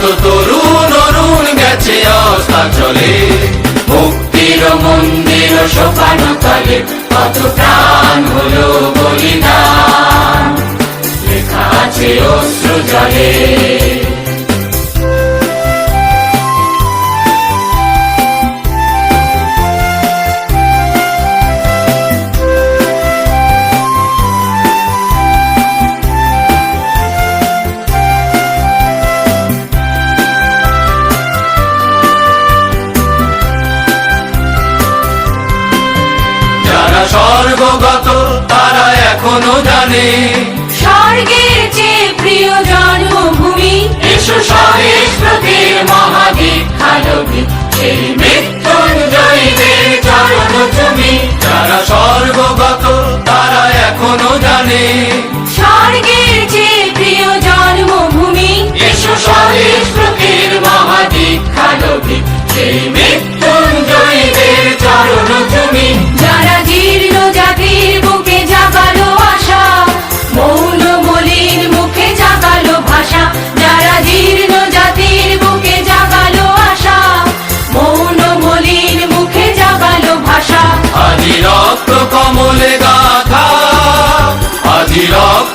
যত তরুণ অরুণ গেছে অস্তা চলে। মুক্তির মন্দির সোপান কালে কত প্রাণ হলো বলিদান। লেখা আছে অশ্রু জলে। যারা স্বর্গগত তারা এখনও জানে।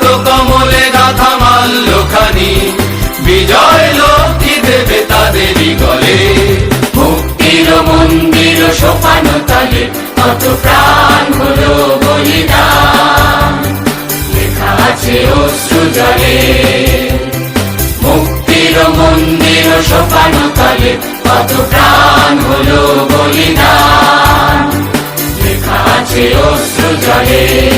কমলে গাথা মাল্যখানি। বিজয় লক্ষ্মী দেবে তাদেরই গলে। মুক্তির মন্দির সোপানো তলে, কত প্রাণ হলো বলিদান। লেখা আছে অশ্রু জলে। মুক্তির মন্দির সোপানো তলে, কত প্রাণ হলো বলিদান। লেখা আছে অশ্রু জলে।